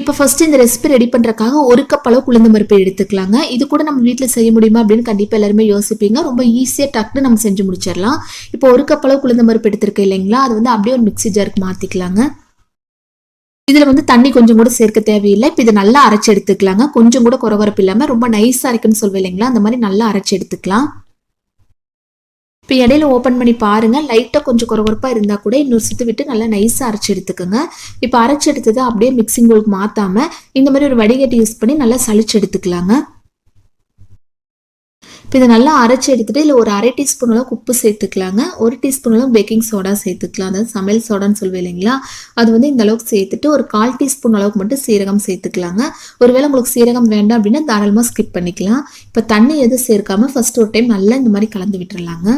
இப்போ ஃபர்ஸ்ட் இந்த recipe ready பண்ணுறக்காக ஒரு கப் அளவு உளுந்து பருப்பு எடுத்துக்கலாங்க. இது கூட நம்ம வீட்டில் செய்ய முடியுமா அப்படின்னு கண்டிப்பாக எல்லாருமே யோசிப்பீங்க. ரொம்ப ஈஸியாக டக்குன்னு நம்ம செஞ்சு முடிச்சிடலாம். இப்போ ஒரு கப் அளவு உளுந்து பருப்பு எடுத்திருக்கேன் இல்லைங்களா? அது வந்து அப்படியே ஒரு மிக்ஸி ஜாருக்கு மாற்றிக்கலாங்க இதில் வந்து தண்ணி கொஞ்சம் கூட சேர்க்க தேவையில்லை. இப்போ இதை நல்லா அரைச்சி எடுத்துக்கலாங்க. கொஞ்சம் கூட குறவரப்பு இல்லாமல் ரொம்ப நைஸாக இருக்குன்னு சொல்வேன் இல்லைங்களா? அந்த மாதிரி நல்லா அரைச்சி எடுத்துக்கலாம். இப்போ இடையில ஓப்பன் பண்ணி பாருங்கள் லைட்டாக கொஞ்சம் குறகுறப்பாக இருந்தால் கூட இன்னொரு சுற்று விட்டு நல்லா நைஸாக அரைச்சி எடுத்துக்கோங்க. இப்போ அரைச்சி எடுத்ததை அப்படியே மிக்சிங் பவுலுக்கு மாற்றாமல் இந்த மாதிரி ஒரு வடிகட்டி யூஸ் பண்ணி நல்லா சளிச்சு எடுத்துக்கலாங்க. இப்போ இதை நல்லா அரைச்சி எடுத்துகிட்டு இல்லை ஒரு அரை டீஸ்பூன் அளவுக்கு உப்பு சேர்த்துக்கலாங்க. ஒரு டீஸ்பூன் அளவுக்கு பேக்கிங் சோடா சேர்த்துக்கலாம். அதாவது சமையல் சோடான்னு சொல்லுவேன் இல்லைங்களா? அது வந்து இந்த அளவுக்கு சேர்த்துட்டு ஒரு கால் டீஸ்பூன் அளவுக்கு மட்டும் சீரகம் சேர்த்துக்கலாங்க. ஒருவேளை உங்களுக்கு சீரகம் வேண்டாம் அப்படின்னா தாராளமாக ஸ்கிப் பண்ணிக்கலாம். இப்போ தண்ணி எதுவும் சேர்க்காமல் ஃபர்ஸ்ட் ஒரு டைம் நல்லா இந்த மாதிரி கலந்து விட்டுறலாங்க.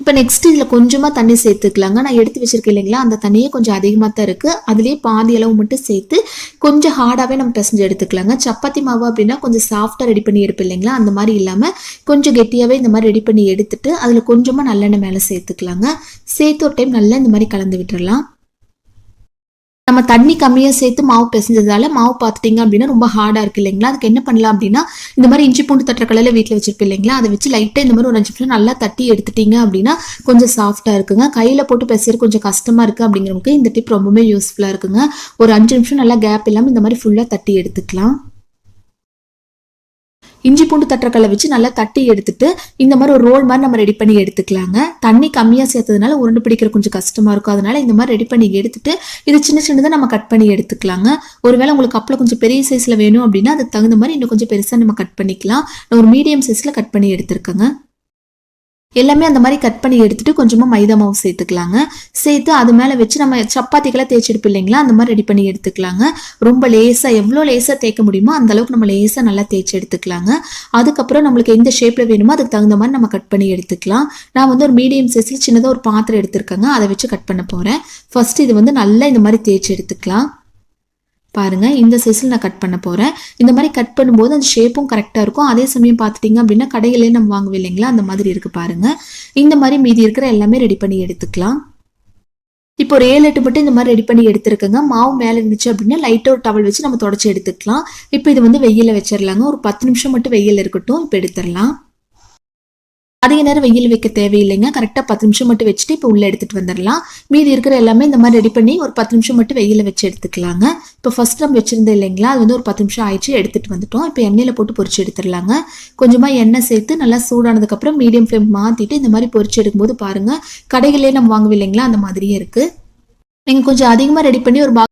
இப்போ நெக்ஸ்ட் இதில் கொஞ்சமாக தண்ணி சேர்த்துக்கலாங்க. நான் எடுத்து வச்சிருக்கேன் இல்லைங்களா? அந்த தண்ணியே கொஞ்சம் அதிகமாக தான் இருக்குது அதுலேயே பாதி அளவு மட்டும் சேர்த்து கொஞ்சம் ஹார்டாகவே நம்ம பிசைஞ்சு எடுத்துக்கலாங்க. சப்பாத்தி மாவு அப்படின்னா கொஞ்சம் சாஃப்டாக ரெடி பண்ணி எடுப்போம் இல்லைங்களா? அந்த மாதிரி இல்லாமல் கொஞ்சம் கெட்டியாகவே இந்த மாதிரி ரெடி பண்ணி எடுத்துட்டு அதில் கொஞ்சமாக நல்லெண்ணெய் மேலே சேர்த்துக்கலாங்க. சேர்த்து ஒரு டைம் நல்லா இந்த மாதிரி கலந்து விட்டுறலாம். நம்ம தண்ணி கம்மியாக சேர்த்து மாவு பிசைஞ்சதால மாவு பார்த்துட்டிங்க அப்படின்னா ரொம்ப ஹார்டாக இருக்கு இல்லைங்களா? அதுக்கு என்ன பண்ணலாம் அப்படின்னா இந்த மாதிரி இஞ்சி பூண்டு தட்டுற கலையில் வீட்டில் வச்சிருப்பேன் இல்லைங்களா? அதை வச்சு லைட்டாக இந்த மாதிரி ஒரு அஞ்சு நிமிஷம் நல்லா தட்டி எடுத்துட்டீங்க அப்படின்னா கொஞ்சம் சாஃப்டாக இருக்குங்க. கையில் போட்டு பிசைறது கொஞ்சம் கஷ்டமாக இருக்குது அப்படிங்கிறவங்களுக்கு இந்த டிப் ரொம்பவே யூஸ்ஃபுல்லாக இருக்குங்க. ஒரு அஞ்சு நிமிஷம் நல்லா கேப் இல்லாமல் இந்த மாதிரி ஃபுல்லாக தட்டி எடுத்துக்கலாம். இஞ்சி பூண்டு தட்டுறக்கல்ல வச்சு நல்லா தட்டி எடுத்துட்டு இந்த மாதிரி ஒரு ரோல் மாதிரி நம்ம ரெடி பண்ணி எடுத்துக்கலாங்க. தண்ணி கம்மியாக சேர்த்ததுனால உருண்டு பிடிக்கிற கொஞ்சம் கஷ்டமாக இருக்கும். அதனால இந்த மாதிரி ரெடி பண்ணி எடுத்துட்டு இது சின்ன சின்னதாக நம்ம கட் பண்ணி எடுத்துக்கலாங்க. ஒருவேளை உங்களுக்கு கப்பில் கொஞ்சம் பெரிய சைஸில் வேணும் அப்படின்னா அதுக்கு தகுந்த மாதிரி இன்னும் கொஞ்சம் பெருசாக நம்ம கட் பண்ணிக்கலாம். நான் ஒரு மீடியம் சைஸில் கட் பண்ணி எடுத்திருக்கேங்க. எல்லாமே அந்த மாதிரி கட் பண்ணி எடுத்துட்டு கொஞ்சமாக மைதா மாவு சேர்த்துக்கலாங்க. சேர்த்து அது மேலே வச்சு நம்ம சப்பாத்திக்கெல்லாம் தேய்ச்சி இல்லைங்களா? அந்த மாதிரி ரெடி பண்ணி எடுத்துக்கலாங்க. ரொம்ப லேசாக எவ்வளோ லேசாக தேய்க்க முடியுமோ அந்த அளவுக்கு நம்ம லேசாக நல்லா தேய்ச்சி எடுத்துக்கலாங்க. அதுக்கப்புறம் நம்மளுக்கு எந்த ஷேப்பில் வேணுமோ அதுக்கு தகுந்த மாதிரி நம்ம கட் பண்ணி எடுத்துக்கலாம். நான் வந்து ஒரு மீடியம் சைஸில் சின்னதாக ஒரு பாத்திரம் எடுத்திருக்கேங்க. அதை வச்சு கட் பண்ண போகிறேன் ஃபர்ஸ்ட் இது வந்து நல்லா இந்த மாதிரி தேய்ச்சி எடுத்துக்கலாம். பாருங்க இந்த சைஸில் நான் கட் பண்ண போகிறேன் இந்த மாதிரி கட் பண்ணும்போது அந்த ஷேப்பும் கரெக்டாக இருக்கும். அதே சமயம் பார்த்துட்டிங்க அப்படின்னா கடையிலே நம்ம வாங்குவோம் இல்லைங்களா? அந்த மாதிரி இருக்குது பாருங்கள் இந்த மாதிரி மீதி இருக்கிற எல்லாமே ரெடி பண்ணி எடுத்துக்கலாம். இப்போ ஒரு ஏழு எட்டு மட்டும் இந்த மாதிரி ரெடி பண்ணி எடுத்துருக்கேங்க. மாவு மேலே இருந்துச்சு அப்படின்னா லைட்டாக ஒரு டவல் வச்சு நம்ம தொடச்சி எடுத்துக்கலாம். இப்போ இது வந்து வெயிலில் வச்சிடலாங்க ஒரு பத்து நிமிஷம் மட்டும் வெயில் இருக்கட்டும். இப்போ எடுத்துடலாம் அதிக நேரம் வெயில் வைக்க தேவையில்லைங்க. கரெக்டாக பத்து நிமிஷம் மட்டும் வச்சுட்டு இப்போ உள்ளே எடுத்துகிட்டு வந்துடலாம் மீதி இருக்கிற எல்லாமே இந்த மாதிரி ரெடி பண்ணி ஒரு பத்து நிமிஷம் மட்டும் வெயிலில் வச்சு எடுத்துக்கலாங்க. இப்போ ஃபர்ஸ்ட் நம்ம வச்சிருந்தோம் இல்லைங்களா? அது வந்து ஒரு பத்து நிமிஷம் ஆயிடுச்சு எடுத்துகிட்டு வந்துட்டோம். இப்போ எண்ணெயில் போட்டு பொறிச்சு எடுத்துடலாங்க கொஞ்சமாக எண்ணெய் சேர்த்து நல்லா சூடானதுக்கப்புறம் மீடியம் ஃப்ளேம் மாற்றிட்டு இந்த மாதிரி பொறிச்சு எடுக்கும்போது பாருங்கள் கடைகளே நம்ம வாங்குவோம் இல்லைங்களா? அந்த மாதிரியே இருக்குது நீங்கள் கொஞ்சம் அதிகமாக ரெடி பண்ணி ஒரு